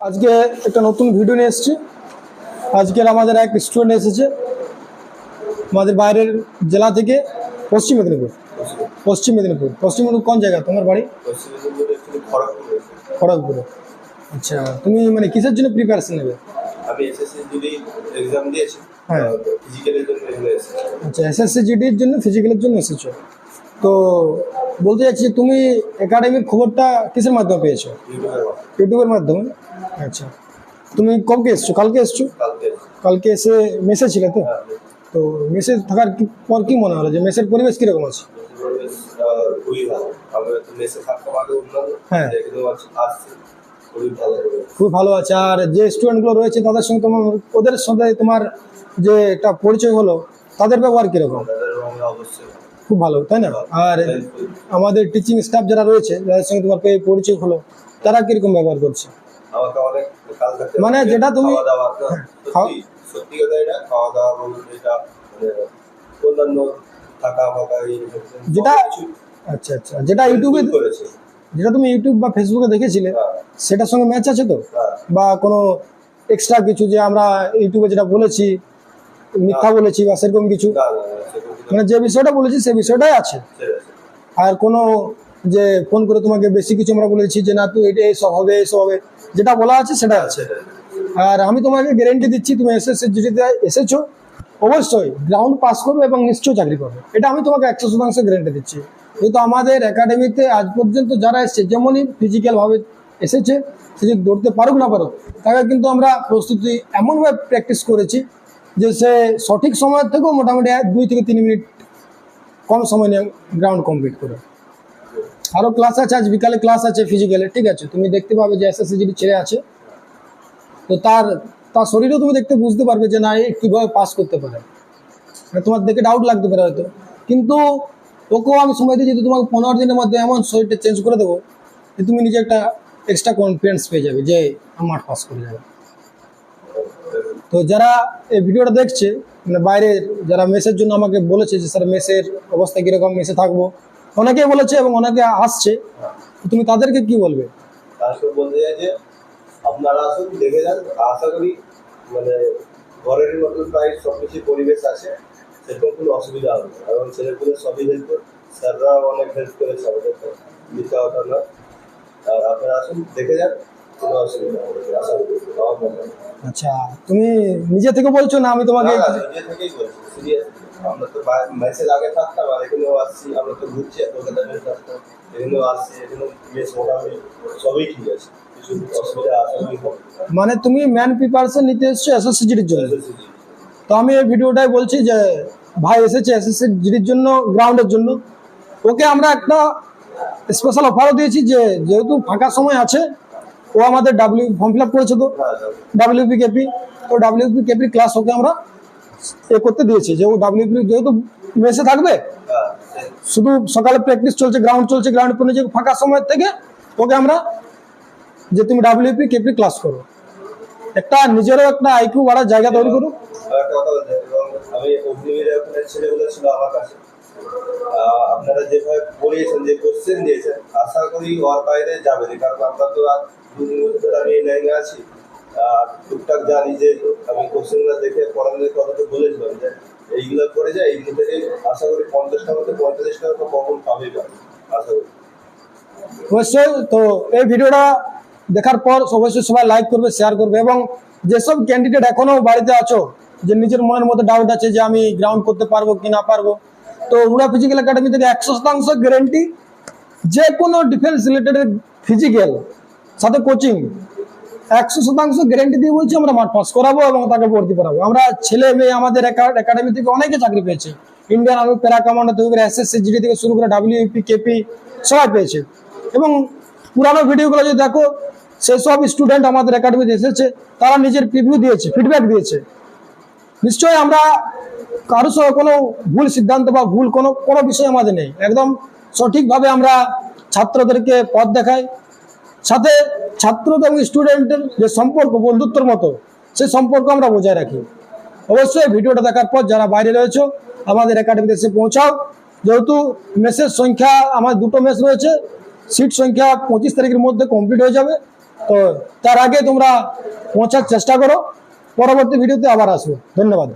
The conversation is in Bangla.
আজকে একটা নতুন ভিডিও নিয়ে এসেছি। আজকের আমাদের এক স্টুডেন্ট এসেছে আমাদের বাইরের জেলা থেকে পশ্চিম মেদিনীপুর। পশ্চিম মেদিনীপুর। পশ্চিম মেদিনীপুর কোন জায়গা? তোমার বাড়ি? খড়গপুরে আচ্ছা তুমি মানে কিসের জন্য প্রিপারেশন নেবে? আমি এসএসসি যদি এক্সাম দিয়েছি হ্যাঁ। ফিজিক্যালের জন্য আচ্ছা এসএসসি জিডির জন্য ফিজিক্যালের জন্য এসেছ। তো বলতে চাচ্ছি তুমি একাডেমির খবরটা কিসের মাধ্যমে পেয়েছ? ইউটিউবের মাধ্যমে? আচ্ছা। তুমি কবে এসছো? কালকে এসছো? কালকে। এসে মেসে ছিলে তো? হ্যাঁ, তো মেসে থাকার পর কি মনে হলো যে মেসের পরিবেশ কীরকম আছে? হ্যাঁ। খুব ভালো আছে। আর যে স্টুডেন্টগুলো রয়েছে তাদের সঙ্গে তোমার ওদের সঙ্গে তোমার যে একটা পরিচয় হলো তাদের ব্যবহার কীরকম? খুব ভালো তাই না? আর আমাদের টিচিং স্টাফ যারা রয়েছে যাদের সঙ্গে তোমার পরিচয় হলো তারা কীরকম ব্যবহার করছে? মানে যেটা তুমি- সত্যি কথা এটা খাওয়া দাওয়া বলুন এটা মানে অন্যান্য থাকা ফাকা যেটা আচ্ছা আচ্ছা যেটা ইউটিউবে করেছে। যেটা তুমি ইউটিউব বা ফেসবুকে দেখেছিলে হ্যাঁ। সেটার সঙ্গে ম্যাচ আছে তো? হ্যাঁ। বা কোনো এক্সট্রা কিছু যে আমরা ইউটিউবে যেটা বলেছি মিথ্যা বলেছি বা সেরকম কিছু? মানে যে বিষয়টা বলেছি সেই বিষয়টাই আছে। আছে। আর কোনো যে ফোন করে তোমাকে বেশি কিছু আমরা বলেছি যে না তুই এটা এইসব হবে এইসব হবে। যেটা বলা আছে সেটা আছে। আর আমি তোমাকে গ্যারেন্টি দিচ্ছি, তুমি এসএসসি জিডিতে এসেছ, অবশ্যই গ্রাউন্ড পাস করবে এবং নিশ্চয়ই চাকরি করবে এটা আমি তোমাকে একশো শতাংশ গ্যারেন্টি দিচ্ছি। কিন্তু আমাদের একাডেমিতে আজ পর্যন্ত যারা এসছে, যেমনই ফিজিক্যালভাবে এসেছে, সে যদি দৌড়তে পারুক না পারুক, তাকে কিন্তু আমরা প্রস্তুতি এমনভাবে প্র্যাকটিস করেছি যে সে সঠিক সময়ের থেকেও মোটামুটি দুই থেকে তিন মিনিট কম সময় নিয়ে গ্রাউন্ড কমপ্লিট করে। আরও ক্লাস আছে, আজ বিকালে ক্লাস আছে ফিজিক্যালে ঠিক আছে? তুমি দেখতে পাবে যে এসএসসি জিডি ছেড়ে আছে, তো তার তার শরীরেও তুমি দেখতে বুঝতে পারবে যে না, এ কীভাবে পাস করতে পারে। মানে তোমার দেখে ডাউট লাগতে পারে হয়তো। কিন্তু ওকেও আমি সময় দিয়ে যদি তোমাকে পনেরো দিনের মধ্যে এমন শরীরটা চেঞ্জ করে দেবো যে তুমি নিজে একটা এক্সট্রা কনফিডেন্স পেয়ে যাবে যে আমার পাস করে যাবে। তো যারা এই ভিডিওটা দেখছে মানে বাইরে যারা মেসের জন্য আমাকে বলেছে যে, স্যার মেসের অবস্থা কীরকম? মেসে থাকব? অনেকেই বলেছে এবং অনেকে আসছে। তুমি তাদেরকে কি বলবে? বলতে চাই যে, আপনারা আসুন, দেখে যান। আশা করি মানে ঘরের প্রায় সব কিছু পরিবেশ আছে। সেরকম কোনো অসুবিধা হবে অনেক হেল্প করেছে না আর আপনারা আসুন, দেখে যান। আচ্ছা তুমি নিজে থেকে বলছো না আমি তোমাকে না, না, নিজে থেকেই বলছি সিরিয়াস আমরা তো মেসেজ আগে থাকতাম আর এখানেও আসছি আমরা তো ঘুরছি কলকাতা মেস আসতাম এখানেও আসছি এখানেও বেশ মোটামুটি সবই ঠিক আছে। কিছু অসুবিধা আশা করি হবে। না। মানে তুমি ম্যান প্রিপারেশন নিতে এসছো এসএসসি জিডির জন্য তো আমি এই ভিডিওটাই বলছি যে ভাই এসেছে এসএসসি জিডির জন্য গ্রাউন্ডের জন্য। ওকে আমরা একটা স্পেশাল অফারও দিয়েছি যে যেহেতু ফাঁকা সময় আছে ও আমাদের ডাব্লিউ ফর্ম ফিল আপ করেছে তো ডাব্লিউপি কেপি তো ডাব্লিউপি কেপি ক্লাস ওকে আমরা এ করতে দিয়েছি যে ও ডাব্লিউপি যেহেতু মেসে থাকবে শুধু সকালে প্র্যাকটিস চলছে গ্রাউন্ড চলছে গ্রাউন্ড পরে যে ফাঁকা সময় থেকে ওকে আমরা যে তুমি ডাব্লিউপি কেপি ক্লাস করো। একটা নিজেরও একটা আইকিউ বাড়ার জায়গা তৈরি করো। আমি ওখানে ছেলেগুলো ছিল আমার কাছে। আপনারা যেভাবে পড়িয়েছেন যে কোশ্চেন দিয়েছেন আশা করি ওর বাইরে যাবে কারণ আমরা তো আর আমি লাইনে আছি আর টুকটাক জানি যে আমি কোশ্চেনগুলো দেখে পড়ানো দেখে ওদেরকে বলেছিলাম যে, এইগুলো করে যায় এইগুলো থেকে আশা করি পঞ্চাশটা মধ্যে পঁয়তাল্লিশটা তো কমন পাবেই পাবে আশা করি। অবশ্যই, তো এই ভিডিওটা দেখার পর অবশ্যই সবাই লাইক করবে শেয়ার করবে, এবং যেসব ক্যান্ডিডেট এখনও বাড়িতে আছো, যে নিজের মনের মধ্যে ডাউট আছে যে আমি গ্রাউন্ড করতে পারব কি না পারব, তো উড়া ফিজিক্যাল একাডেমি থেকে একশো শতাংশ গ্যারেন্টি যে কোনো ডিফেন্স রিলেটেড ফিজিক্যাল সাথে কোচিং একশো শতাংশ গ্যারেন্টি দিয়ে বলছি আমরা মাঠ পাস করাবো এবং তাকে ভর্তি করাবো। আমরা ছেলে মেয়ে আমাদের একাডেমি থেকে অনেকে চাকরি পেয়েছে। ইন্ডিয়ান আর্মি প্যারা কমান্ডো থেকে এসএসসি জিডি থেকে শুরু করে ডাব্লিউপি কেপি সবাই পেয়েছে। এবং পুরানো ভিডিওগুলো যদি দেখো, সেসব স্টুডেন্ট আমাদের একাডেমিতে এসেছে। তারা নিজের প্রিভিউ দিয়েছে ফিডব্যাক দিয়েছে। নিশ্চয়ই আমরা কারও সঙ্গে কোনো ভুল সিদ্ধান্ত বা ভুল কোনো কোনো বিষয় আমাদের নেই। একদম সঠিকভাবে আমরা ছাত্রদেরকে পথ দেখাই। সাথে ছাত্র এবং স্টুডেন্টের যে সম্পর্ক, বন্ধুত্বর মতো, সেই সম্পর্ক আমরা বজায় রাখি। অবশ্যই ভিডিওটা দেখার পর যারা বাইরে রয়েছে, আমাদের একাডেমিতে এসে পৌঁছাও। যেহেতু মেসের সংখ্যা, আমার দুটো মেস রয়েছে সিট সংখ্যা পঁচিশ তারিখের মধ্যে কমপ্লিট হয়ে যাবে। তো তার আগে তোমরা পৌঁছার চেষ্টা করো। পরবর্তী ভিডিওতে আবার আসব। ধন্যবাদ।